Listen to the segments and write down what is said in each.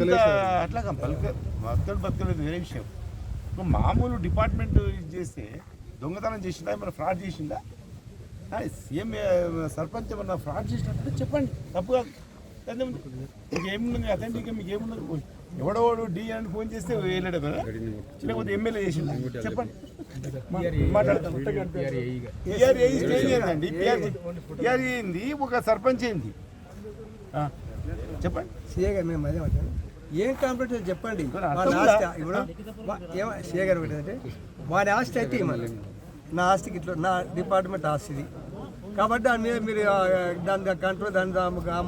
అట్లాగా బతక బతకడు బతకలేదు వేరే విషయం ఇప్పుడు మామూలు డిపార్ట్మెంట్ ఇది చేస్తే దొంగతనం చేసిందా ఏమైనా ఫ్రాడ్ చేసిందా సీఎం సర్పంచ్ ఏమన్నా ఫ్రాడ్ చేసినట్టు చెప్పండి తప్పు కాదు అదేముంది? మీకు ఏముంది అథెంటిక్ మీకు ఏమున్నది ఎవడోడు డి అని ఫోన్ చేస్తే వెళ్ళాడు కదా లేకపోతే ఎమ్మెల్యే చేసిందా చెప్పండి ఏంది ఒక సర్పంచ్ ఏంది చెప్పండి ఏం కంప్లీట్ చెప్పండి. వాడి? ఆస్తి ఇప్పుడు గారు పెట్టంటే వాడి ఆస్తి అయితే ఇవ్వాలి నా ఆస్తికి ఇట్లా నా డిపార్ట్మెంట్ ఆస్తిది. కాబట్టి దాని మీద మీరు దాని కంట్రోల్ దాని ఆ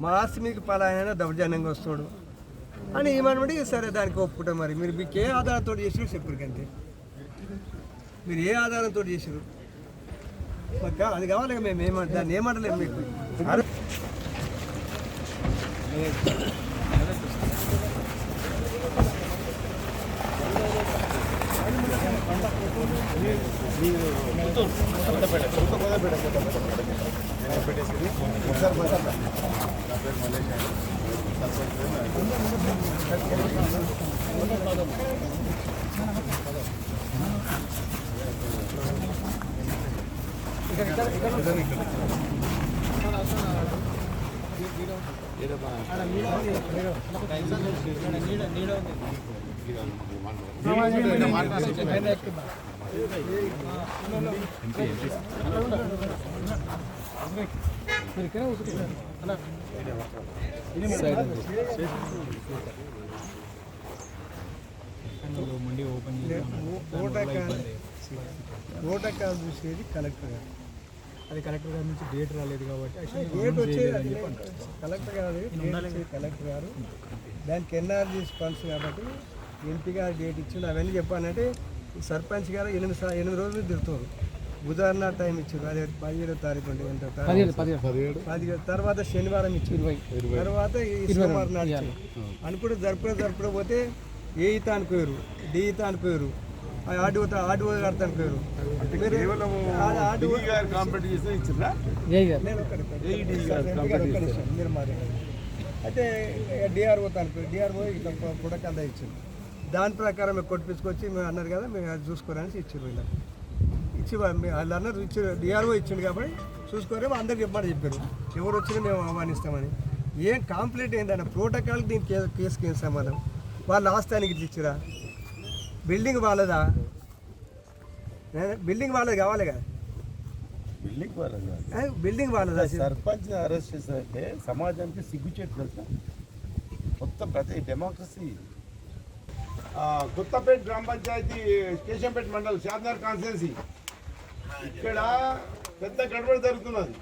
మా ఆస్తి మీకు పలాయన దౌర్జన్యంగా వస్తాడు. అని ఏమనబడి సరే దానికి ఒప్పుకుంటాం మరి. మీరు మీకు ఏ ఆధారంతో చేసారు చెప్పారు కంటే మీరు ఏ ఆధారంతో చేసారు అది కావాలి మేము ఏమంట దాన్ని ఏమంటలేము మీకు? పెట్టేసి ఒకసారి పడతాను నా పేరు మలేష్ ఇక్కడ ఇక్కడ ఇక్కడ. అరే ఓటకాలు ఓటకాలు చూసేది కలెక్టర్ గారు. అది కలెక్టర్ గారి నుంచి డేట్ రాలేదు కాబట్టి డేట్ వచ్చేది కలెక్టర్ గారు కలెక్టర్ గారు. దానికి ఎన్ఆర్జీ ఫండ్స్ కాబట్టి ఎంపీ గారు డేట్ ఇచ్చిండు. అవన్నీ చెప్పానంటే సర్పంచ్ గారు ఎనిమిది సా- ఎనిమిది రోజులు తిరుగుతారు బుధవారం టైం ఇచ్చారు అదే పదిహేడో తారీఖు ఉండే ఎంత తారీఖు? పదిహేడు తర్వాత శనివారం ఇచ్చారు తర్వాత సోమవారం నాడు అనుకుంటే జరుపుడే జరుపుడే పోతే ఏ ఈత అనుకోరు డి ఈత అనుకోరు ఆడిఓ ఆడిఓ గారితో నిమిషం, మీరు మాట్లాడండి. అయితే డిఆర్ఓ తనకు డిఆర్ఓ ఇట్లా పుడకంద ఇచ్చింది దాని ప్రకారం మేము కొట్టించుకొచ్చి మేము అన్నారు కదా మేము అది చూసుకోరని ఇచ్చారు వీళ్ళకి ఇచ్చి వాళ్ళు అన్నారు ఇచ్చారు డిఆర్ఓ ఇచ్చిండు కాబట్టి చూసుకోరేమో అందరికి చెప్పమని చెప్పారు. ఎవరు వచ్చినా మేము ఆహ్వానిస్తామని. ఏం కాంప్లీట్ ఏంటన్న ప్రోటోకాల్కి దీనికి కే- కేసుకి ఏం సంబంధం? వాళ్ళు ఆస్థానికి ఇట్లా ఇచ్చిరా? బిల్డింగ్ వాళ్ళదా? ఏ? బిల్డింగ్ వాళ్ళది కావాలి కదా. బిల్డింగ్ ఏ? బిల్డింగ్ వాళ్ళదా? సర్పంచ్ అరెస్ట్ చేశారంటే సమాజానికి సిగ్గుచేటు తెలుసా? మొత్తం ప్రతి డెమోక్రసీ కొత్తపేట గ్రామ పంచాయతీ కేశంపేట మండల్ షాద్నగర్ కాన్స్టిట్యున్సీ. ఇక్కడ పెద్ద గడబడి జరుగుతున్నది.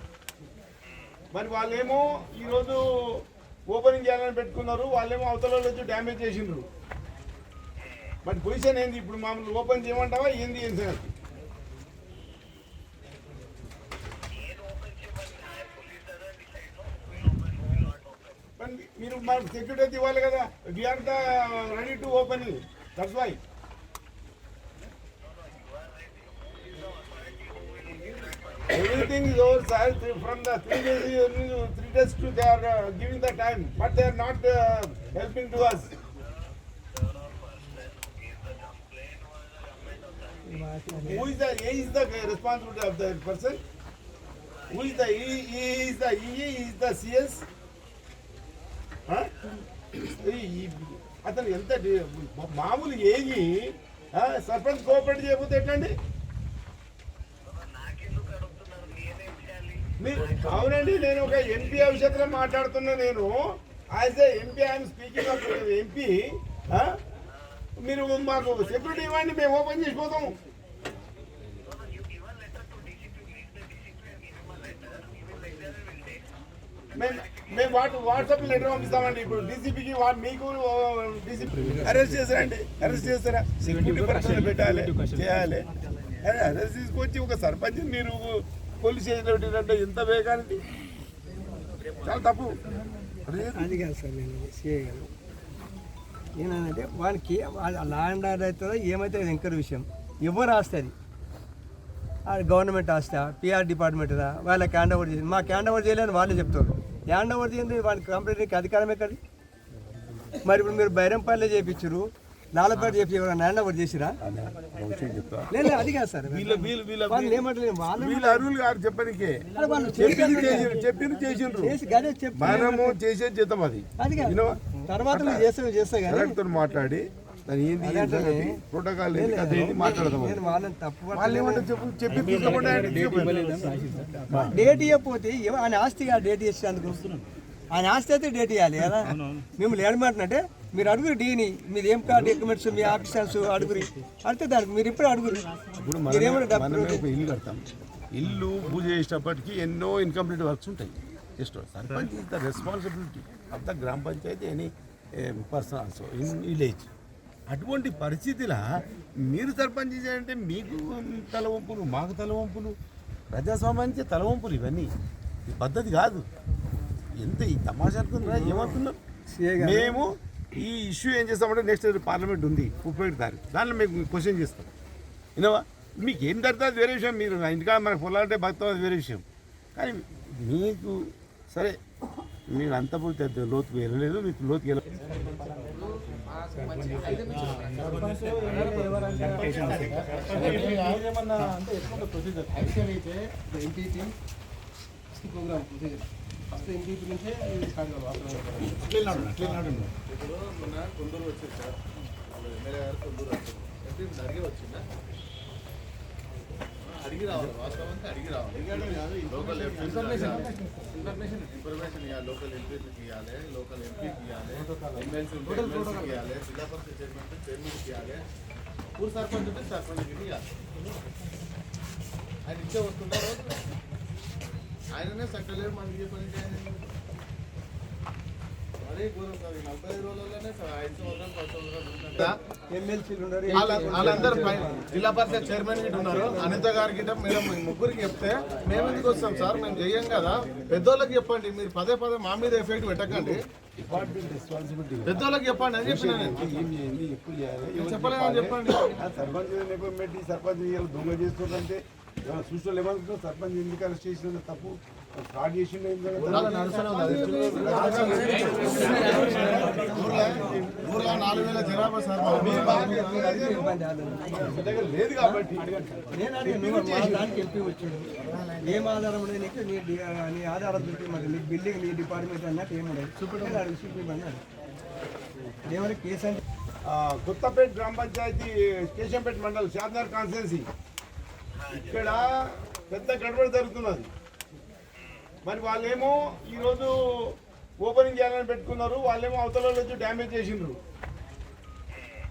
మరి వాళ్ళేమో ఈరోజు ఓపెనింగ్ చేయాలని పెట్టుకున్నారు. వాళ్ళేమో అవతల వచ్చి డ్యామేజ్ చేసిండ్రు. మరి పొజిషన్ ఏంది ఇప్పుడు మామూలు ఓపెన్ చేయమంటావా ఏంది ఏం సంగతి మరి మీరు మనకు సెక్యూరిటీ ఇవ్వాలి కదా we are the ready to open that's why Everything is over, sir. From the three days, three days to they are uh, giving the time, but they are not uh, helping to us. Who is the A is the responsibility of the person? Who is the E? E is the E, e is the CS? Huh? E, e, అతను ఎంత మామూలు ఏగి sarpanch cooperate చేయకపోతే ఎట్లండి మీరు అవునండి నేను ఒక MP విషయంలో మాట్లాడుతున్నా నేను as a MP I'm speaking of MP మీరు మాకు సెక్యూరిటీ ఇవ్వండి మేము ఓపెన్ చేసిపోతాము మేము వాట్ వాట్సాప్ లెటర్ పంపిస్తామండి. ఇప్పుడు డీసీపీకి మీకు డీసీపీ అరెస్ట్ చేశారండి. అరెస్ట్ చేస్తారా సెక్యూరిటీ పర్సన్ పెట్టాలి. చేయాలి. అరెస్ట్ తీసుకొచ్చి ఒక సర్పంచ్ మీరు పోలీస్ స్టేషన్ అంటే ఎంత వేగానికి? చాలా తప్పు. అదే. అది కాదు సార్ నేను చేయగలను. గారు వాళ్ళకి వానికి ల్యాండ్ ఆర్డర్ అవుతుందో ఏమైతే ఎంకర్ విషయం. ఎవరు ఆస్తుంది గవర్నమెంట్ ఆస్తా పిఆర్ డిపార్ట్మెంట్దా? వాళ్ళకి హ్యాండ్ ఓవర్ చేసి మాకు హ్యాండ్ ఓవర్ చేయలేదని వాళ్ళే చెప్తారు. హ్యాండ్ ఓవర్ చేయండి వాడికి కంప్లీట్కి అధికారం ఎక్కడి మరి ఇప్పుడు మీరు బైరంపల్లి చేయించారు లాలపేట చెప్పి హ్యాండ్ ఓవర్ చేసిరా? లేదు అది కాదు సార్. వీళ్ళ ఏమంటలేదు వాళ్ళు అరువులు గారు చెప్పడానికి చెప్పింది చేసిండ్రు. మనము చేసేది చేద్దాం అది? తర్వాత నువ్వు చేస్తావు చేస్తావు కానీ మాట్లాడి దాని ఏంది? ప్రోటోకాల్ మాట్లాడదాం వాళ్ళు చెప్పు చెప్పి తీసుకోకుండా. డేట్ ఇవ్వకపోతే ఆయన ఆస్తిగా డేట్ ఇచ్చేందుకు ఆయన ఆస్తి అయితే డేట్ ఇవ్వాలి కదా మిమ్మల్ని ఏడమంటున్నట్టే మీరు అడుగురు డీని మీరు ఏం కాదు డాక్యుమెంట్స్ మీ ఆఫీసర్స్ అడుగురి. అంటే దానికి మీరు ఇప్పుడు అడుగురు. ఇల్లు కడతాం. ఇల్లు పూజ చేసేటప్పటికి ఎన్నో ఇన్కంప్లీట్ వర్క్స్ ఉంటాయి. Just sarpanch is the responsibility of the గ్రామ panchayat any person also in village అటువంటి పరిస్థితిలో మీరు సర్పంచ్ చేయాలంటే మీకు తలవంపులు మాకు తలవంపులు ప్రజాస్వామ్యానికి తలవంపులు ఇవన్నీ. ఈ పద్ధతి కాదు. ఎంత ఈ తమాషా అనుకుంటున్నా ఏమనుకున్నాం. మేము ఈ ఇష్యూ ఏం చేస్తామంటే నెక్స్ట్ పార్లమెంట్ ఉంది ముప్పై ఒకటి తారీఖు. దాంట్లో మేము క్వశ్చన్ చేస్తాం. వినవా? మీకు ఏం దొరుకుతుంది అది వేరే విషయం. మీరు ఇంటికా మనకు పొలాలంటే బతాం అది వేరే విషయం. కానీ మీకు సరే మీరు అంత పోతే లోతుకు వెళ్ళలేదు మీకు లోతుకు వెళ్ళ ఫస్ట్ ఎంపీపీ నుంచే స్టార్ట్ కావాలి ఇప్పుడు మొన్న కొందరు వచ్చారు సార్. ఎమ్మెల్యే గారు కొందరు వచ్చారు ఎంపీ అడిగి వచ్చిందా? అడిగి రావాలి వాస్తవానికి అడిగి రావాలి లోకల్ ఇన్ఫర్మేషన్ ఇన్ఫర్మేషన్ ఇన్ఫర్మేషన్ ఇవ్వాలి లోకల్ ఎంపీకి ఇవ్వాలి లోకల్ ఎంపీకి ఇవ్వాలి ఎమ్మెల్సీ ఉంటే ఎమ్మెల్సీకి ఇవ్వాలి జిల్లా పరిషత్ చైర్మన్ ఉంటే చైర్మన్కి ఇవ్వాలి ఊరు సర్పంచ్ ఉంటే సర్పంచ్కి ఇవ్వాలి ఆయన ఇచ్చే వస్తుందా రోజు ఆయననే సక్కలేరు మనకి ఏ పని చేయాలి వాళ్ళందరూ జిల్లా పరిషత్ చైర్మన్ గిట్ట ఉన్నారు. అనిత గారి గిట్ట మేడం ముగ్గురికి చెప్తే మేము ఎందుకు వస్తాం సార్? మేము చెయ్యం కదా. పెద్దోళ్ళకి చెప్పండి. మీరు పదే పదే మా మీద ఎఫెక్ట్ పెట్టకండి. పెద్దోళ్ళకి చెప్పండి. అని చెప్పిన చెప్పలేదని చెప్పండి. సర్పంచ్ సర్పంచ్ దొంగ చేస్తుందంటే సూచనలు ఏమనుకుంటున్నారు సర్పంచ్ ఎందుకు అరెస్ట్ చేసిన తప్పు? ఫ్రాడ్ చేసిండు ఊర్లో నాలుగు వేల జనాభా సార్ ఇబ్బంది ఆదరణ. దగ్గర లేదు కాబట్టి. ఎంపీ వచ్చాడు ఏం ఆధారం నీకు నీ నీ ఆధారం చూపి మరి నీ బిల్డింగ్ నీ డిపార్ట్మెంట్ అన్నట్టు ఏముండదు చూపించాలి అడిగి చూపించమన్నాడు ఏమైనా కేసు అంటే? కొత్తపేట గ్రామ పంచాయతీ కేశంపేట మండల్ షాద్నగర్ కాన్స్టిట్యున్సీ. ఇక్కడ పెద్ద గడబడి జరుగుతున్నది. మరి వాళ్ళేమో ఈరోజు ఓపెనింగ్ చేయాలని పెట్టుకున్నారు వాళ్ళేమో అవతల వచ్చి డ్యామేజ్ చేసిండ్రు.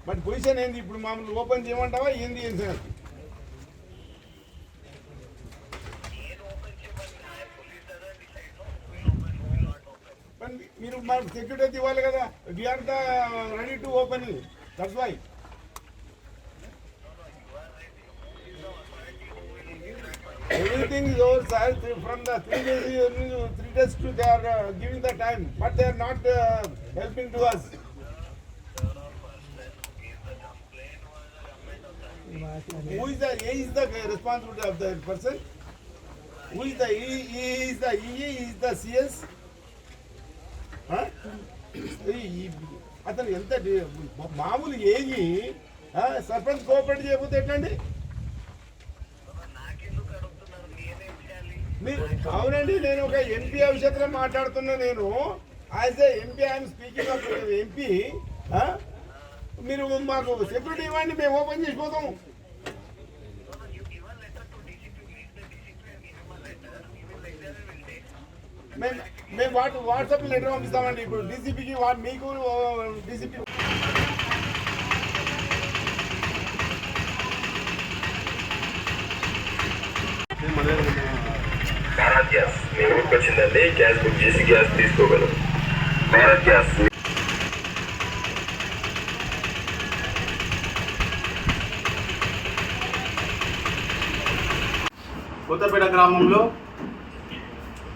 మరి పొజిషన్ ఏంది? ఇప్పుడు మామూలు ఓపెన్ చేయమంటావా? ఏంది ఏం సార్ మరి మీరు మనకు సెక్యూరిటీ ఇవ్వాలి కదా we are the ready to open that's why Everything is over, sir. From the three days, three days to they are uh, giving the time, but they are not uh, helping to us. Who is the, he is the responsibility of the person? Who is the, he, he is the EE, he is the CS? Huh? ఈ- ఈ- అతను ఎంత D- మామూలు ఏగి sarpanch cooperate చేయకపోతే ఎట్లండి మీరు అవునండి నేను ఒక ఎంపీ విషయంలో మాట్లాడుతున్నా నేను. As a MP I'm speaking of MP మీరు మాకు సెక్యూరిటీ ఇవ్వండి మేము ఓపెన్ చేసిపోతాం మేము మేము వాట్ వాట్సాప్ లెటర్ పంపిస్తామండి. ఇప్పుడు డీసీపీకి మీకు డీసీపీ భారత్ గ్యాస్. మీ ఊరికి వచ్చిందండి గ్యాస్ బుక్ చేసి గ్యాస్ తీసుకోగలరు భారత్ గ్యాస్. కొత్తపేట గ్రామంలో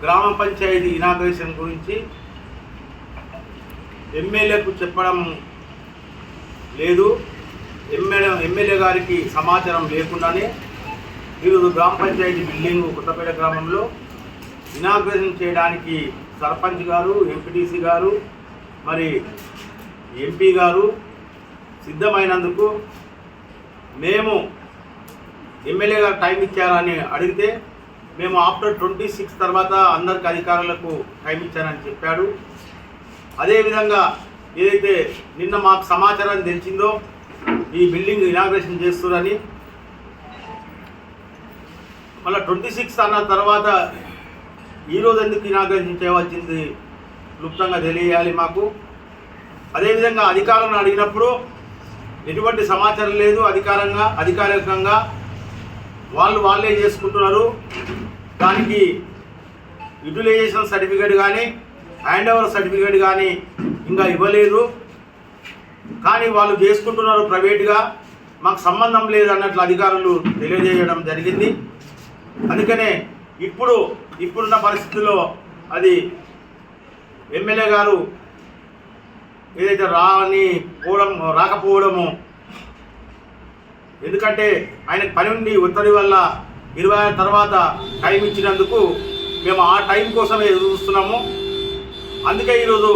గ్రామ పంచాయతీ ఇనాగ్రేషన్ గురించి ఎమ్మెల్యేకు చెప్పడం లేదు. ఎమ్మెల్యే ఎమ్మెల్యే గారికి సమాచారం లేకుండానే ఈరోజు గ్రామ పంచాయతీ బిల్డింగ్ కొత్తపేట గ్రామంలో ఇనాగ్రేషన్ చేయడానికి సర్పంచ్ గారు ఎంపీటీసీ గారు మరి ఎంపీ గారు సిద్ధమైనందుకు మేము ఎమ్మెల్యే గారు టైం ఇచ్చారని అడిగితే మేము ఆఫ్టర్ ట్వంటీ సిక్స్ తర్వాత అందరికి అధికారులకు టైం ఇచ్చానని చెప్పాడు. అదేవిధంగా ఏదైతే నిన్న మాకు సమాచారం తెలిసిందో ఈ బిల్డింగ్ ఇనాగ్రేషన్ చేస్తున్నారని మళ్ళీ ట్వంటీ సిక్స్ అన్న తర్వాత ఈరోజు ఎందుకు ఇనాగ్రేషన్ చేయవలసింది క్లుప్తంగా తెలియాలి మాకు. అదేవిధంగా అధికారులను అడిగినప్పుడు ఎటువంటి సమాచారం లేదు అధికారంగా అధికారికంగా. వాళ్ళు వాళ్ళే చేసుకుంటున్నారు. దానికి యూటిలైజేషన్ సర్టిఫికేట్ కానీ హ్యాండ్ ఓవర్ సర్టిఫికేట్ కానీ ఇంకా ఇవ్వలేదు. కానీ వాళ్ళు చేసుకుంటున్నారు ప్రైవేట్గా. మాకు సంబంధం లేదు అన్నట్లు అధికారులు తెలియజేయడం జరిగింది. అందుకనే ఇప్పుడు ఇప్పుడున్న పరిస్థితుల్లో అది ఎమ్మెల్యే గారు ఏదైతే రాని పోవడం రాకపోవడము ఎందుకంటే ఆయన పని ఉండి ఒత్తిడి వల్ల ఇరవై ఆరు తర్వాత టైం ఇచ్చినందుకు మేము ఆ టైం కోసమే చూస్తున్నాము. అందుకే ఈరోజు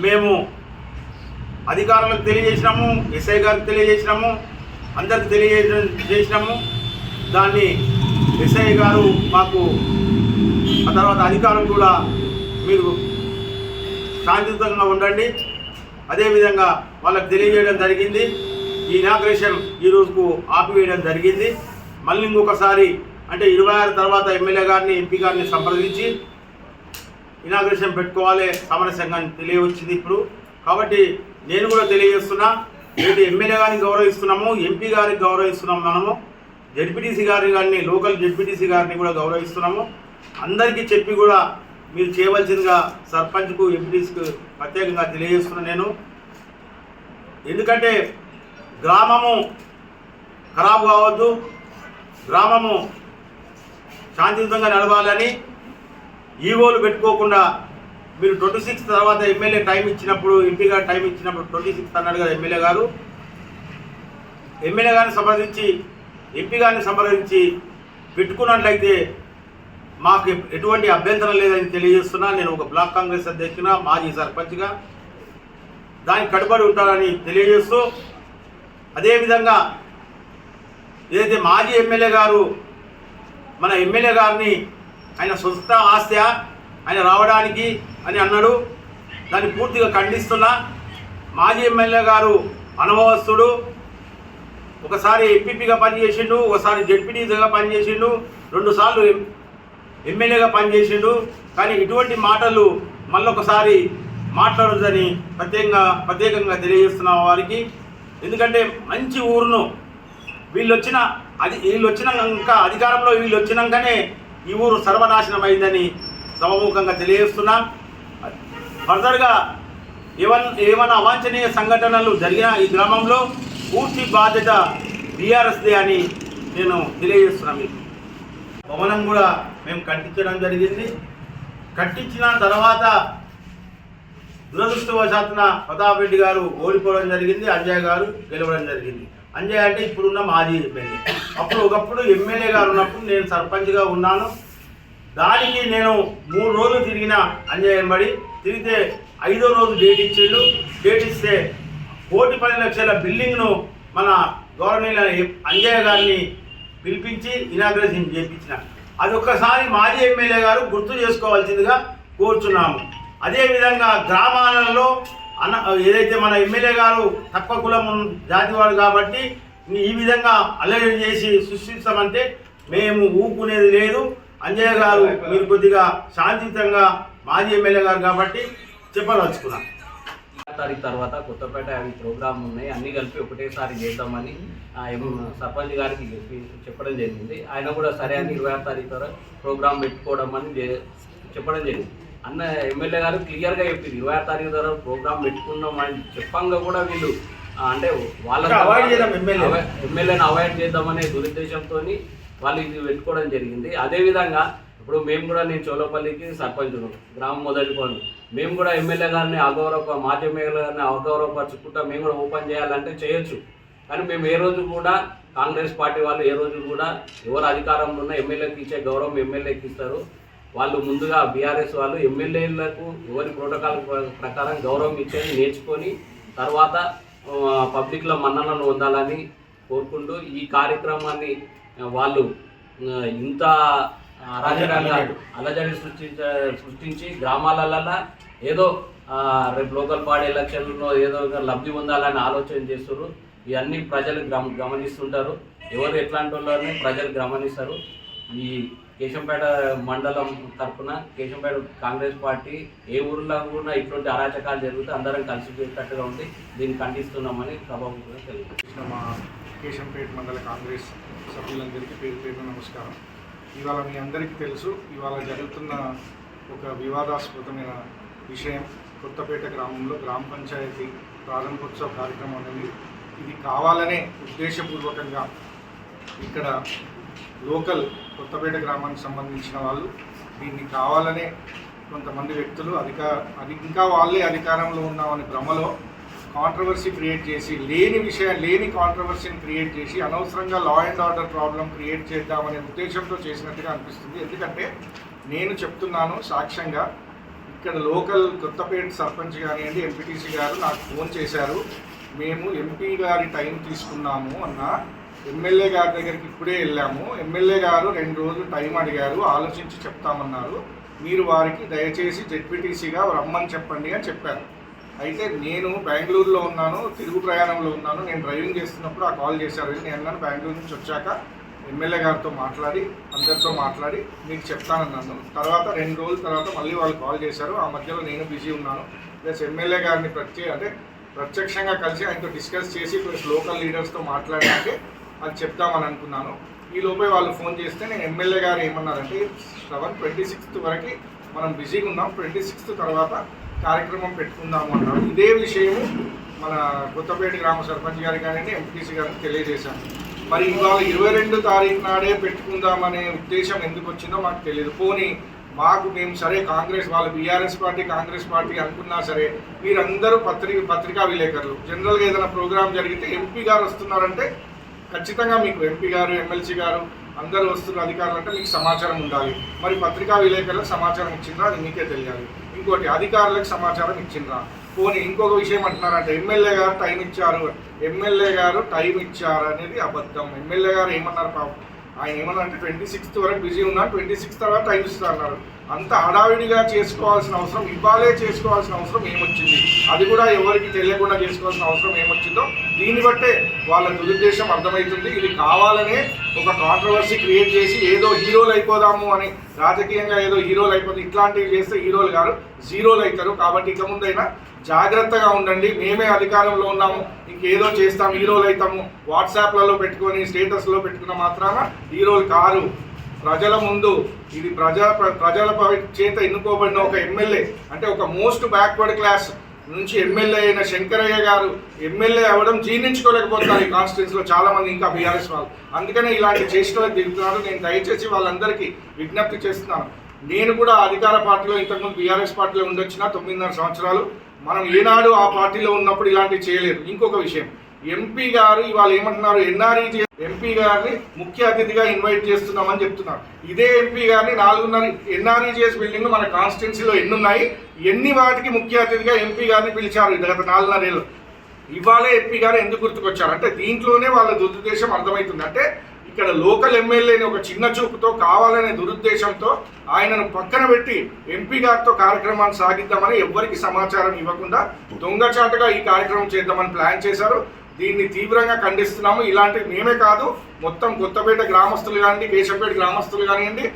మేము అధికారులకు తెలియజేసినాము ఎస్ఐ గారికి తెలియజేసినాము అందరికి తెలియజేసిన చేసినాము దాన్ని ఎస్ఐ గారు మాకు ఆ తర్వాత అధికారులు కూడా మీరు శాంతియుతంగా ఉండండి. అదేవిధంగా వాళ్ళకి తెలియజేయడం జరిగింది. ఈ ఇనాగ్రేషన్ ఈ రోజుకు ఆపివేయడం జరిగింది. మళ్ళీ ఇంకొకసారి అంటే ఇరవై ఆరు తర్వాత ఎమ్మెల్యే గారిని ఎంపీ గారిని సంప్రదించి ఇనాగ్రేషన్ పెట్టుకోవాలి సామరస్యంగా అని తెలియవచ్చింది ఇప్పుడు. కాబట్టి నేను కూడా తెలియజేస్తున్నా ఏది ఎమ్మెల్యే గారిని గౌరవిస్తున్నాము ఎంపీ గారికి గౌరవిస్తున్నాము మనము. జడ్పీటీసీ గారిని కానీ లోకల్ జడ్పీటీసీ గారిని కూడా గౌరవిస్తున్నాము. అందరికీ చెప్పి కూడా మీరు చేయవలసిందిగా సర్పంచ్కు ఎంపీటీసీకి ప్రత్యేకంగా తెలియజేస్తున్నాను నేను. ఎందుకంటే గ్రామము ఖరాబ్ కావద్దు. గ్రామము శాంతియుతంగా నడవాలని ఈవోలు పెట్టుకోకుండా మీరు ట్వంటీ సిక్స్ తర్వాత ఎమ్మెల్యే టైం ఇచ్చినప్పుడు ఎంపీ గారు టైం ఇచ్చినప్పుడు ట్వంటీ సిక్స్ అన్నాడు కదా ఎమ్మెల్యే గారు. ఎమ్మెల్యే గారిని సంప్రదించి ఎంపీ గారిని సంప్రదించి పెట్టుకున్నట్లయితే మాకు ఎటువంటి అభ్యంతరం లేదని తెలియజేస్తున్నా. నేను ఒక బ్లాక్ కాంగ్రెస్ అధ్యక్షున మాజీ సర్పంచ్గా. దానికి కట్టుబడి ఉంటానని తెలియజేస్తూ అదేవిధంగా ఏదైతే మాజీ ఎమ్మెల్యే గారు మన ఎమ్మెల్యే గారిని ఆయన సొంత ఆస్తి ఆయన రావడానికి అని అన్నాడు. దాన్ని పూర్తిగా ఖండిస్తున్నా. మాజీ ఎమ్మెల్యే గారు అనుభవస్తుడు ఒకసారి ఎంపీపీగా పనిచేసిండు ఒకసారి జడ్పీటీగా పనిచేసిండు రెండుసార్లు ఎమ్మెల్యేగా పనిచేసిండు. కానీ ఇటువంటి మాటలు మళ్ళొకసారి మాట్లాడొద్దని ప్రత్యేకంగా ప్రత్యేకంగా తెలియజేస్తున్న వారికి ఎందుకంటే మంచి ఊరును. వీళ్ళు వచ్చిన అది వీళ్ళు వచ్చినాక అధికారంలో వీళ్ళు వచ్చినాకనే ఈ ఊరు సర్వనాశనం అయిందని సమముఖంగా తెలియజేస్తున్నా. ఫర్దర్గా ఏమన్నా ఏమైనా అవాంఛనీయ సంఘటనలు జరిగిన ఈ గ్రామంలో పూర్తి బాధ్యత బీఆర్ఎస్దే అని నేను తెలియజేస్తున్నాను మీకు. భవనం కూడా మేము కట్టించడం జరిగింది. కట్టించిన తర్వాత దురదృష్టవశాత్తున ప్రతాప్ రెడ్డి గారు ఓడిపోవడం జరిగింది అంజయ్ గారు గెలవడం జరిగింది. అంజయ్ అంటే ఇప్పుడున్న మాజీ ఎమ్మెల్యే. అప్పుడు ఒకప్పుడు ఎమ్మెల్యే గారు ఉన్నప్పుడు నేను సర్పంచ్గా ఉన్నాను. దానికి నేను మూడు రోజులు తిరిగిన అంజయ్ ఎంబడి తిరిగితే ఐదో రోజు డేట్ ఇచ్చిండు. డేట్ ఇస్తే కోటి పది లక్షల బిల్డింగ్ను మన గవర్నమెంట్ అంజయ్య గారిని పిలిపించి ఇనాగ్రేషన్ చేయించిన. అదొక్కసారి మాజీ ఎమ్మెల్యే గారు గుర్తు చేసుకోవాల్సిందిగా కోరుచున్నాము. అదేవిధంగా గ్రామాలలో అన్న ఏదైతే మన ఎమ్మెల్యే గారు తక్కువ కులం జాతివాడు కాబట్టి ఈ విధంగా అల్లరి చేసి సృష్టిస్తామంటే మేము ఊపుకునేది లేదు. అంజయ్య గారు మీరు కొద్దిగా శాంతియుతంగా మాజీ ఎమ్మెల్యే గారు కాబట్టి చెప్పదలుచుకున్నాం. తారీఖు తర్వాత కొత్తపేట అవి ప్రోగ్రామ్ ఉన్నాయి. అన్నీ కలిపి ఒకటేసారి చేద్దామని సర్పంచ్ గారికి చెప్పి చెప్పడం జరిగింది. ఆయన కూడా సరే అని ఇరవై ఆరు తారీఖు తర్వాత ప్రోగ్రామ్ పెట్టుకోవడం అని చెప్పడం జరిగింది. అన్న ఎమ్మెల్యే గారు క్లియర్గా చెప్పింది ఇరవై ఆరు తారీఖు తర్వాత ప్రోగ్రామ్ పెట్టుకున్నాం అని చెప్పంగా కూడా వీళ్ళు అంటే వాళ్ళ ఇంకా avoid చేద్దాం ఎమ్మెల్యే. ఎమ్మెల్యేని అవాయిడ్ చేద్దామనే దురుద్దేశంతో వాళ్ళు ఇది పెట్టుకోవడం జరిగింది. అదేవిధంగా ఇప్పుడు మేము కూడా నేను చోలపల్లికి సర్పంచును గ్రామం మొదటి పనులు మేము కూడా ఎమ్మెల్యే గారిని అగౌరవ మాజీ ఎమ్మెల్యే గారిని అగౌరవపరచుకుంటా మేము కూడా ఓపెన్ చేయాలంటే చేయొచ్చు. కానీ మేము ఏ రోజు కూడా కాంగ్రెస్ పార్టీ వాళ్ళు ఏ రోజు కూడా ఎవరు అధికారంలో ఉన్న ఎమ్మెల్యేకి ఇచ్చే గౌరవం ఎమ్మెల్యేకి ఇస్తారు. వాళ్ళు ముందుగా బీఆర్ఎస్ వాళ్ళు ఎమ్మెల్యేలకు ఎవరి ప్రోటోకాల్ ప్రకారం గౌరవం ఇచ్చేది నేర్చుకొని తర్వాత పబ్లిక్లో మన్ననలు పొందాలని కోరుకుంటూ ఈ కార్యక్రమాన్ని వాళ్ళు ఇంత అలజడి సృష్టించ సృష్టించి గ్రామాలలో ఏదో రేపు లోకల్ బాడీ ఎలక్షన్లో ఏదో ఒక లబ్ధి పొందాలని ఆలోచన చేస్తారు ఇవన్నీ ప్రజలు గమ గమనిస్తుంటారు. ఎవరు ఎట్లాంటి వాళ్ళని ప్రజలు గమనిస్తారు. ఈ కేశంపేట మండలం తరఫున కేశంపేట కాంగ్రెస్ పార్టీ ఏ ఊర్లో కూడా ఇటువంటి అరాచకాలు జరుగుతూ అందరం కలిసిపోయేటట్టుగా ఉంది దీన్ని ఖండిస్తున్నామని ప్రభావం తెలియదు మా కేశంపేట మండల కాంగ్రెస్ సభ్యులందరికీ పేరు పేరు నమస్కారం. ఇవాళ మీ అందరికీ తెలుసు ఇవాళ జరుగుతున్న ఒక వివాదాస్పదమైన విషయం. కొత్తపేట గ్రామంలో గ్రామ పంచాయతీ ప్రారంభోత్సవ కార్యక్రమం అనేది ఇది కావాలనే ఉద్దేశపూర్వకంగా ఇక్కడ లోకల్ కొత్తపేట గ్రామానికి సంబంధించిన వాళ్ళు దీన్ని కావాలనే కొంతమంది వ్యక్తులు అధిక అది ఇంకా వాళ్ళే అధికారంలో ఉన్నామని భ్రమలో కాంట్రవర్సీ క్రియేట్ చేసి లేని విషయం లేని కాంట్రవర్సీని క్రియేట్ చేసి అనవసరంగా law and order problem create చేద్దామనే ఉద్దేశంతో చేసినట్టుగా అనిపిస్తుంది. ఎందుకంటే నేను చెప్తున్నాను సాక్ష్యంగా ఇక్కడ లోకల్ కొత్తపేట సర్పంచ్ కానివ్వండి ఎంపీటీసీ గారు నాకు ఫోన్ చేశారు. మేము ఎంపీ గారి టైం తీసుకున్నాము అన్న ఎమ్మెల్యే గారి దగ్గరికి ఇప్పుడే వెళ్ళాము. ఎమ్మెల్యే గారు రెండు రోజులు టైం అడిగారు ఆలోచించి చెప్తామన్నారు. మీరు వారికి దయచేసి జెడ్పీటీసీగా రమ్మని చెప్పండి అని చెప్పారు. అయితే నేను బెంగళూరులో ఉన్నాను తిరుగు ప్రయాణంలో ఉన్నాను. నేను డ్రైవింగ్ చేస్తున్నప్పుడు ఆ కాల్ చేశారు. నేను అన్నాను బెంగళూరు నుంచి వచ్చాక ఎమ్మెల్యే గారితో మాట్లాడి అందరితో మాట్లాడి మీకు చెప్తానన్నాను తర్వాత రెండు రోజుల తర్వాత మళ్ళీ వాళ్ళు కాల్ చేశారు. ఆ మధ్యలో నేను బిజీ ఉన్నాను. ప్లస్ ఎమ్మెల్యే గారిని ప్రత్యే అంటే ప్రత్యక్షంగా కలిసి ఆయనతో డిస్కస్ చేసి ప్లస్ లోకల్ లీడర్స్తో మాట్లాడాకే అది చెప్తామని అనుకున్నాను. ఈ లోపే వాళ్ళు ఫోన్ చేస్తే నేను ఎమ్మెల్యే గారు ఏమన్నారంటే సెవెన్ ట్వంటీ సిక్స్త్ వరకు మనం బిజీగా ఉన్నాం. ట్వంటీ సిక్స్త్ తర్వాత కార్యక్రమం పెట్టుకుందాము అన్నారు ఇదే విషయము మన కొత్తపేట గ్రామ సర్పంచ్ గారికి కానీ ఎంపీసీ గారికి తెలియజేశాను. మరి ఇవాళ ఇరవై రెండు తారీఖు నాడే పెట్టుకుందామనే ఉద్దేశం ఎందుకు వచ్చిందో మాకు తెలియదు. పోనీ మాకు మేము సరే కాంగ్రెస్ వాళ్ళు బీఆర్ఎస్ పార్టీ కాంగ్రెస్ పార్టీ అనుకున్నా సరే మీరందరూ పత్రిక పత్రికా విలేకరులు. జనరల్గా ఏదైనా ప్రోగ్రాం జరిగితే ఎంపీ గారు వస్తున్నారంటే ఖచ్చితంగా మీకు ఎంపీ గారు ఎమ్మెల్సీ గారు అందరూ వస్తున్న అధికారులు అంటే మీకు సమాచారం ఉండాలి. మరి పత్రికా విలేకరులకు సమాచారం ఇచ్చిందా అది మీకే తెలియాలి. ఇంకోటి అధికారులకు సమాచారం ఇచ్చిండ్రా. పోనీ ఇంకొక విషయం అంటున్నారంటే ఎమ్మెల్యే గారు టైం ఇచ్చారు ఎమ్మెల్యే గారు టైం ఇచ్చారు అనేది అబద్ధం. ఎమ్మెల్యే గారు ఏమన్నారు పాపం? ఆయన ఏమన్నా అంటే ట్వంటీ సిక్స్త్ వరకు బిజీ ఉన్నాను ట్వంటీ సిక్స్త్ తర్వాత టైం ఇస్తా అన్నారు. అంత హడావిడిగా చేసుకోవాల్సిన అవసరం ఇవ్వాలే చేసుకోవాల్సిన అవసరం ఏమొచ్చింది? అది కూడా ఎవరికి తెలియకుండా చేసుకోవాల్సిన అవసరం ఏమొచ్చిందో దీన్ని బట్టే వాళ్ళ దురుద్దేశం అర్థమవుతుంది. ఇది కావాలనే ఒక కాంట్రవర్సీ క్రియేట్ చేసి ఏదో హీరోలు అయిపోదాము అని రాజకీయంగా ఏదో హీరోలు అయిపోతుంది ఇట్లాంటివి చేస్తే హీరోలు గారు జీరోలు అవుతారు. కాబట్టి ఇక ముందైనా జాగ్రత్తగా ఉండండి. మేమే అధికారంలో ఉన్నాము. ఇంకేదో చేస్తాం హీరోలు అవుతాము వాట్సాప్లలో పెట్టుకొని స్టేటస్లో పెట్టుకున్న మాత్రాన హీరోలు కారు ప్రజల ముందు ఇది ప్రజా ప్రజల చేత ఎన్నుకోబడిన ఒక ఎమ్మెల్యే అంటే ఒక మోస్ట్ బ్యాక్వర్డ్ క్లాస్ నుంచి ఎమ్మెల్యే అయిన శంకరయ్య గారు ఎమ్మెల్యే అవ్వడం జీర్ణించుకోలేకపోతున్నారు ఈ కాన్స్టిట్యూన్స్లో చాలా మంది ఇంకా బీఆర్ఎస్ వాళ్ళు. అందుకనే ఇలాంటి చేష్టలకు దిగుతున్నారు. నేను దయచేసి వాళ్ళందరికీ విజ్ఞప్తి చేస్తున్నాను. నేను కూడా అధికార పార్టీలో ఇంతకుముందు బీఆర్ఎస్ పార్టీలో ఉండొచ్చిన తొమ్మిదిన్నర సంవత్సరాలు. మనం ఏనాడు ఆ పార్టీలో ఉన్నప్పుడు ఇలాంటివి చేయలేదు. ఇంకొక విషయం. ఎంపీ గారు ఇవాళ ఏమంటున్నారు? ఎన్ఆర్ఈ ఎంపీ గారిని ముఖ్య అతిథిగా ఇన్వైట్ చేస్తున్నామని చెప్తున్నారు. ఇదే ఎంపీ గారిని నాలుగున్నర ఎన్ఆర్ఈజిఎస్ బిల్డింగ్ మన కాన్స్టిట్యున్సీలో ఎన్ని ఉన్నాయి ఎన్ని వాటికి ముఖ్య అతిథిగా ఎంపీ గారిని పిలిచారు? ఇది గత నాలుగున్నరేళ్ళు ఇవాళే ఎంపీ గారు ఎందుకు గుర్తుకొచ్చారు? అంటే దీంట్లోనే వాళ్ళ దురుద్దేశం అర్థమవుతుంది. అంటే ఇక్కడ లోకల్ ఎమ్మెల్యేని ఒక చిన్న చూపుతో కావాలనే దురుద్దేశంతో ఆయనను పక్కన పెట్టి ఎంపీ గారితో కార్యక్రమాన్ని సాగిద్దామని ఎవ్వరికి సమాచారం ఇవ్వకుండా దొంగచాటుగా ఈ కార్యక్రమం చేద్దామని ప్లాన్ చేశారు. దీన్ని తీవ్రంగా ఖండిస్తున్నాము. ఇలాంటివి మేమే కాదు మొత్తం కొత్తపేట గ్రామస్తులు కానివ్వండి కేశంపేట గ్రామస్తులు కానివ్వండి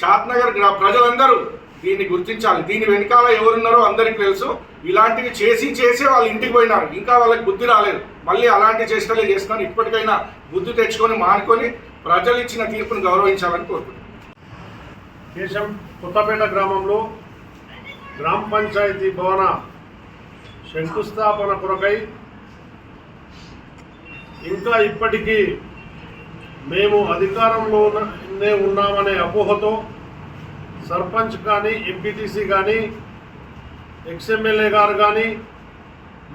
షాద్నగర్ గ్రా ప్రజలందరూ దీన్ని గుర్తించాలి. దీని వెనకాల ఎవరున్నారో అందరికీ తెలుసు. ఇలాంటివి చేసి చేసి వాళ్ళు ఇంటికి పోయినారు. ఇంకా వాళ్ళకి బుద్ధి రాలేదు. మళ్ళీ అలాంటి చేష్టలే చేస్తున్నారు ఇప్పటికైనా బుద్ధి తెచ్చుకొని మానుకొని ప్రజలు ఇచ్చిన తీర్పును గౌరవించాలని కోరుకుంటున్నాను కేశం కొత్తపేట గ్రామంలో గ్రామ పంచాయతీ భవన శంకుస్థాపన కొరకై ఇంకా ఇప్పటికీ మేము అధికారంలోనే ఉన్నామనే అపోహతో సర్పంచ్ కానీ ఎంపీటీసీ కానీ ఎక్స్ఎమ్మెల్యే గారు కానీ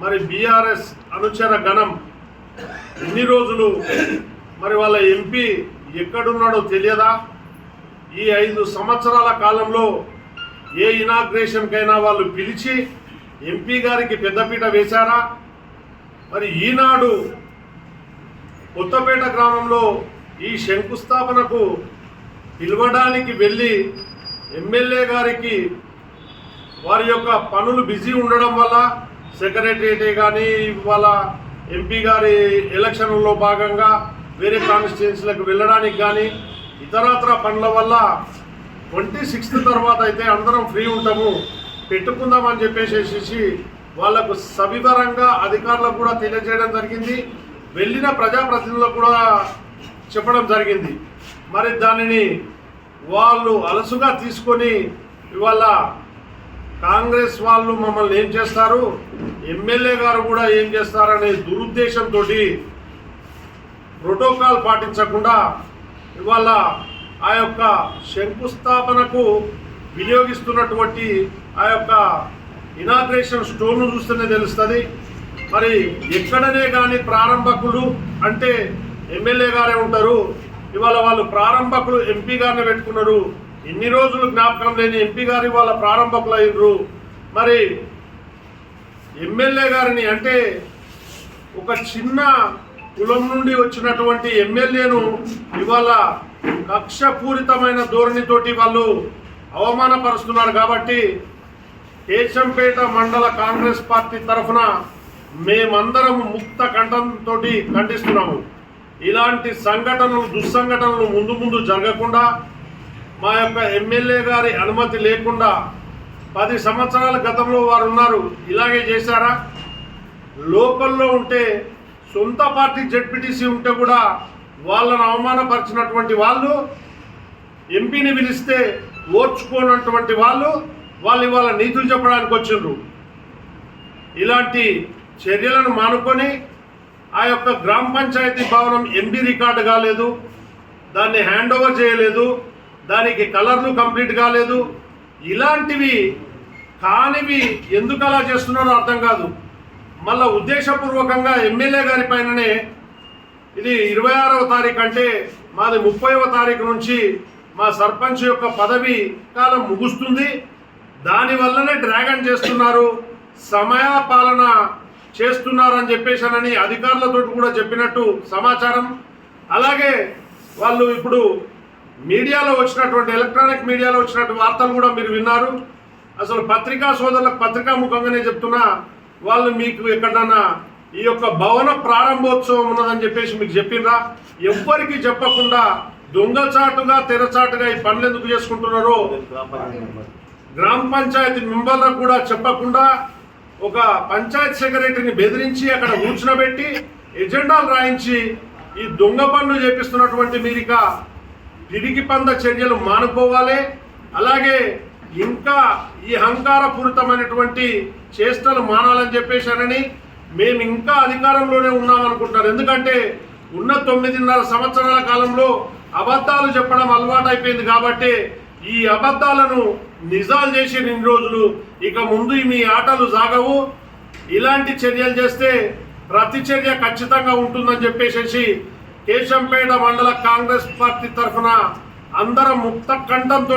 మరి బీఆర్ఎస్ అనుచర గణం ఎన్ని రోజులు? మరి వాళ్ళ ఎంపీ ఎక్కడున్నాడో తెలియదా? ఈ ఐదు సంవత్సరాల కాలంలో ఏ ఇనాగ్రేషన్కైనా వాళ్ళు పిలిచి ఎంపీ గారికి పెద్దపీట వేశారా? మరి ఈనాడు కొత్తపేట గ్రామంలో ఈ శంకుస్థాపనకు పిలవడానికి వెళ్ళి ఎమ్మెల్యే గారికి వారి యొక్క పనులు బిజీ ఉండడం వల్ల సెక్రటరియట్ కానీ వాళ్ళ ఎంపీ గారి ఎలక్షన్లో భాగంగా వేరే కాన్స్టిట్యున్సీలకు వెళ్ళడానికి కానీ ఇతరత్ర పనుల వల్ల ట్వంటీ సిక్స్త్ తర్వాత అయితే అందరం ఫ్రీ ఉంటాము పెట్టుకుందామని చెప్పేసేసి వాళ్ళకు సవివరంగా అధికారులకు కూడా తెలియజేయడం జరిగింది. వెళ్ళిన ప్రజాప్రతినిధులకు కూడా చెప్పడం జరిగింది. మరి దానిని వాళ్ళు అలసుగా తీసుకొని ఇవాళ కాంగ్రెస్ వాళ్ళు మమ్మల్ని ఏం చేస్తారు? ఎమ్మెల్యే గారు కూడా ఏం చేస్తారనే దురుద్దేశంతో ప్రోటోకాల్ పాటించకుండా ఇవాళ ఆ యొక్క శంకుస్థాపనకు వినియోగిస్తున్నటువంటి ఆ యొక్క ఇనాగ్రేషన్ స్టోన్ను చూస్తేనే తెలుస్తుంది. మరి ఎక్కడనే కానీ ప్రారంభకులు అంటే ఎమ్మెల్యే గారే ఉంటారు. ఇవాళ వాళ్ళు ప్రారంభకులు ఎంపీ గారిని పెట్టుకున్నారు. ఇన్ని రోజులు జ్ఞాపకం లేని ఎంపీ గారు ఇవాళ ప్రారంభకులు అయినరు. మరి ఎమ్మెల్యే గారిని అంటే ఒక చిన్న కులం నుండి వచ్చినటువంటి ఎమ్మెల్యేను ఇవాళ కక్షపూరితమైన ధోరణితోటి వాళ్ళు అవమానపరుస్తున్నారు కాబట్టి కేశంపేట మండల కాంగ్రెస్ పార్టీ తరఫున మేమందరం ముక్త కంఠంతో ఖండిస్తున్నాము. ఇలాంటి సంఘటనలు దుస్సంఘటనలు ముందు ముందు జరగకుండా మా యొక్క ఎమ్మెల్యే గారి అనుమతి లేకుండా పది సంవత్సరాల గతంలో వారు ఉన్నారు. ఇలాగే చేశారా? లోకల్లో ఉంటే సొంత పార్టీ జడ్పీటీసీ ఉంటే కూడా వాళ్ళను అవమానపరిచినటువంటి వాళ్ళు ఎంపీని పిలిస్తే ఓర్చుకోనటువంటి వాళ్ళు వాళ్ళు ఇవాళ నీతులు చెప్పడానికి వచ్చిండ్రు. ఇలాంటి చర్యలను మానుకొని ఆ యొక్క గ్రామ పంచాయతీ భవనం ఎంబీ రికార్డు కాలేదు దాన్ని హ్యాండ్ ఓవర్ చేయలేదు దానికి కలర్లు కంప్లీట్ కాలేదు. ఇలాంటివి కానివి ఎందుకు అలా చేస్తున్నారో అర్థం కాదు. మళ్ళా ఉద్దేశపూర్వకంగా ఎమ్మెల్యే గారి పైననే ఇది ఇరవై ఆరవ తారీఖు అంటే మాది ముప్పైవ తారీఖు నుంచి మా సర్పంచ్ యొక్క పదవి కాలం ముగుస్తుంది. దానివల్లనే డ్రాగన్ చేస్తున్నారు. సమయపాలన చేస్తున్నారని చెప్పేసానని అధికారులతో కూడా చెప్పినట్టు సమాచారం. అలాగే వాళ్ళు ఇప్పుడు మీడియాలో వచ్చినటువంటి ఎలక్ట్రానిక్ మీడియాలో వచ్చినటువంటి వార్తలు కూడా మీరు విన్నారు. అసలు పత్రికా సోదరులకు పత్రికా ముఖంగానే చెప్తున్నా వాళ్ళు మీకు ఎక్కడన్నా ఈ యొక్క భవన ప్రారంభోత్సవం ఉన్నదని చెప్పేసి మీకు చెప్పిండ్రా ఎవ్వరికి చెప్పకుండా దొంగచాటుగా తెరచాటుగా ఈ పనులు ఎందుకు చేసుకుంటున్నారో గ్రామ పంచాయతీ మెంబర్లకు కూడా చెప్పకుండా ఒక పంచాయత్ సెక్రటరీని బెదిరించి అక్కడ కూర్చునబెట్టి ఎజెండాలు రాయించి ఈ దొంగ పనులు చేపిస్తున్నటువంటి మీరిక పిరికి పంద చర్యలు మానుకోవాలి. అలాగే ఇంకా ఈ అహంకారపూరితమైనటువంటి చేష్టలు మానాలని చెప్పేశానని మేము ఇంకా అధికారంలోనే ఉన్నామనుకుంటున్నారు. ఎందుకంటే ఉన్న తొమ్మిదిన్నర సంవత్సరాల కాలంలో అబద్ధాలు చెప్పడం అలవాటైపోయింది కాబట్టి ఈ అబద్ధాలను నిజాలు చేసి ఇన్ని రోజులు ఇక ముందు మీ ఆటలు సాగవు. ఇలాంటి చర్యలు చేస్తే ప్రతి చర్య ఖచ్చితంగా ఉంటుందని చెప్పేసి కేశంపేట మండల కాంగ్రెస్ పార్టీ తరఫున అందరం ముక్త కంఠంతో